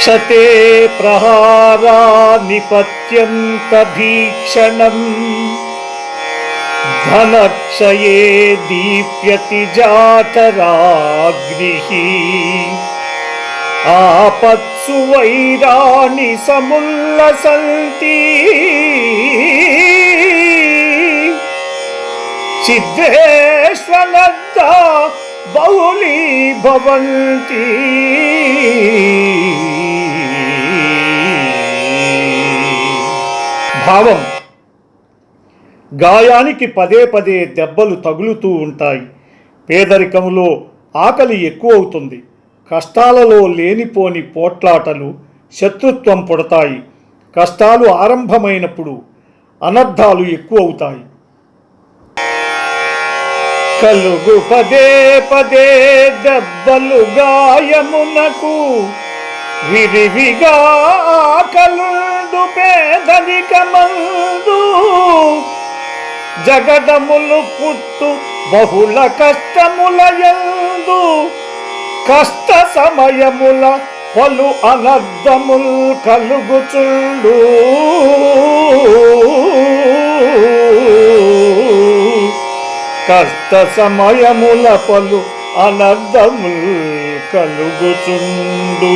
क्षते प्रहारा निपत्यन्तभीक्षणम् धनक्षये दीप्यति जातराग्निः आपत्सु वैराणि समुल्लसन्ति छिद्रेष्वलब्धा बहुली భావం. గాయానికి పదే పదే దెబ్బలు తగులుతూ ఉంటాయి. పేదరికంలో ఆకలి ఎక్కువ అవుతుంది కష్టాలలో లేనిపోని పోట్లాటలు శత్రుత్వం పుడతాయి. కష్టాలు ఆరంభమైనప్పుడు అనర్థాలు ఎక్కువ అవుతాయి కలుగు పదే పదే దెబ్బలు గాయమునకు విరివిగా కలుండు పేదరికమందు జగడములు పుట్టు బహుళ కష్టములయందు కష్ట సమయముల పలు అనర్థముల్ కలుగుచుండు. కష్ట సమయముల పలు అనర్థముల్ కలుగుచుండు.